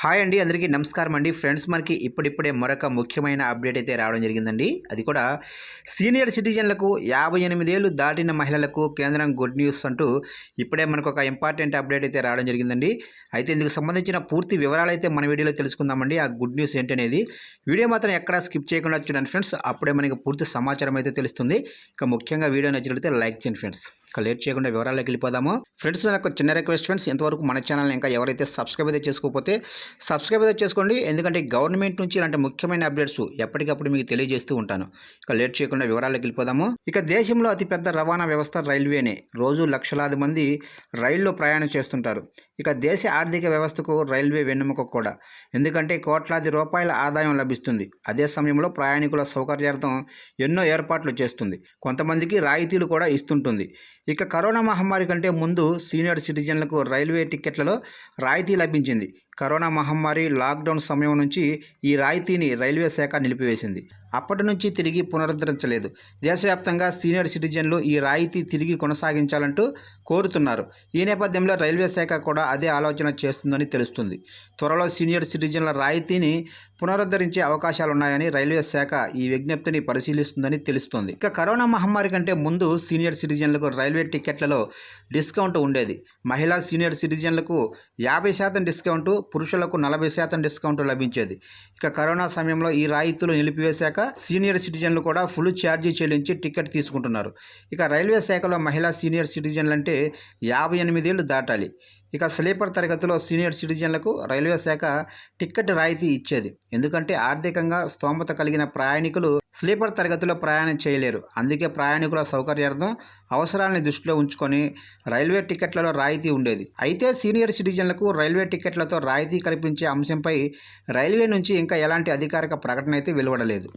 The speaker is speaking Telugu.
హాయ్ అండి అందరికీ నమస్కారం అండి. ఫ్రెండ్స్ మనకి ఇప్పుడిప్పుడే మరొక ముఖ్యమైన అప్డేట్ అయితే రావడం జరిగిందండి. అది కూడా సీనియర్ సిటిజన్లకు యాభై ఎనిమిదేళ్ళు దాటిన మహిళలకు కేంద్రం గుడ్ న్యూస్ అంటూ ఇప్పుడే మనకు ఒక ఇంపార్టెంట్ అప్డేట్ అయితే రావడం జరిగిందండి. అయితే ఇందుకు సంబంధించిన పూర్తి వివరాలు అయితే మన వీడియోలో తెలుసుకుందామండి. ఆ గుడ్ న్యూస్ ఏంటనేది వీడియో మాత్రం ఎక్కడా స్కిప్ చేయకుండా చూడండి ఫ్రెండ్స్. అప్పుడే మనకి పూర్తి సమాచారం అయితే తెలుస్తుంది. ఇక ముఖ్యంగా వీడియో నచ్చినట్లయితే లైక్ చేయండి ఫ్రెండ్స్. ఇక లేట్ చేయకుండా వివరాలకు వెళ్ళిపోదాము. ఫ్రెండ్స్ నాకు ఒక చిన్న రిక్వెస్ట్ ఫ్రెండ్స్. ఇంతవరకు మన ఛానల్ ఇంకా ఎవరైతే సబ్స్క్రైబ్ అయితే చేసుకోకపోతే సబ్స్క్రైబ్ అయితే చేసుకోండి. ఎందుకంటే గవర్నమెంట్ నుంచి ఇలాంటి ముఖ్యమైన అప్డేట్స్ ఎప్పటికప్పుడు మీకు తెలియజేస్తూ ఉంటాను. ఇక లేట్ చేయకుండా వివరాలకు వెళ్ళిపోదాము. ఇక దేశంలో అతిపెద్ద రవాణా వ్యవస్థ రైల్వేనే. రోజు లక్షలాది మంది రైల్లో ప్రయాణం చేస్తుంటారు. ఇక దేశ ఆర్థిక వ్యవస్థకు రైల్వే వెన్నెముక కూడా. ఎందుకంటే కోట్లాది రూపాయల ఆదాయం లభిస్తుంది. అదే సమయంలో ప్రయాణికుల సౌకర్యార్థం ఎన్నో ఏర్పాట్లు చేస్తుంది. కొంతమందికి రాయితీలు కూడా ఇస్తుంటుంది. ఇక కరోనా మహమ్మారి కంటే ముందు సీనియర్ సిటిజన్లకు రైల్వే టికెట్లలో రాయితీ లభించింది. కరోనా మహమ్మారి లాక్డౌన్ సమయం నుంచి ఈ రాయితీని రైల్వే శాఖ నిలిపివేసింది. అప్పటి నుంచి తిరిగి పునరుద్ధరించలేదు. దేశవ్యాప్తంగా సీనియర్ సిటిజన్లు ఈ రాయితీ తిరిగి కొనసాగించాలంటూ కోరుతున్నారు. ఈ నేపథ్యంలో రైల్వే శాఖ కూడా అదే ఆలోచన చేస్తుందని తెలుస్తుంది. త్వరలో సీనియర్ సిటిజన్ల రాయితీని పునరుద్ధరించే అవకాశాలు ఉన్నాయని రైల్వే శాఖ ఈ విజ్ఞప్తిని పరిశీలిస్తుందని తెలుస్తుంది. ఇక కరోనా మహమ్మారి కంటే ముందు సీనియర్ సిటిజన్లకు రైల్వే టికెట్లలో డిస్కౌంట్ ఉండేది. మహిళా సీనియర్ సిటిజన్లకు యాభై శాతం డిస్కౌంట్ పురుషులకు నలభై శాతం డిస్కౌంట్ లభించేది. ఇక కరోనా సమయంలో ఈ రాయితీలు నిలిపివేశాక సీనియర్ సిటిజన్లు కూడా ఫుల్ ఛార్జీ చెల్లించి టికెట్ తీసుకుంటున్నారు. ఇక రైల్వే శాఖలో మహిళా సీనియర్ సిటిజన్లు అంటే యాభై ఎనిమిదేళ్ళు దాటాలి. ఇక స్లీపర్ తరగతిలో సీనియర్ సిటిజన్లకు రైల్వే శాఖ టికెట్ రాయితీ ఇచ్చేది. ఎందుకంటే ఆర్థికంగా స్తోమత కలిగిన ప్రయాణికులు స్లీపర్ తరగతిలో ప్రయాణం చేయలేరు. అందుకే ప్రయాణికుల సౌకర్యార్థం అవసరాలను దృష్టిలో ఉంచుకొని రైల్వే టికెట్లలో రాయితీ ఉండేది. అయితే సీనియర్ సిటిజన్లకు రైల్వే టికెట్లతో రాయితీ కల్పించే అంశంపై రైల్వే నుంచి ఇంకా ఎలాంటి అధికారిక ప్రకటన అయితే వెలువడలేదు.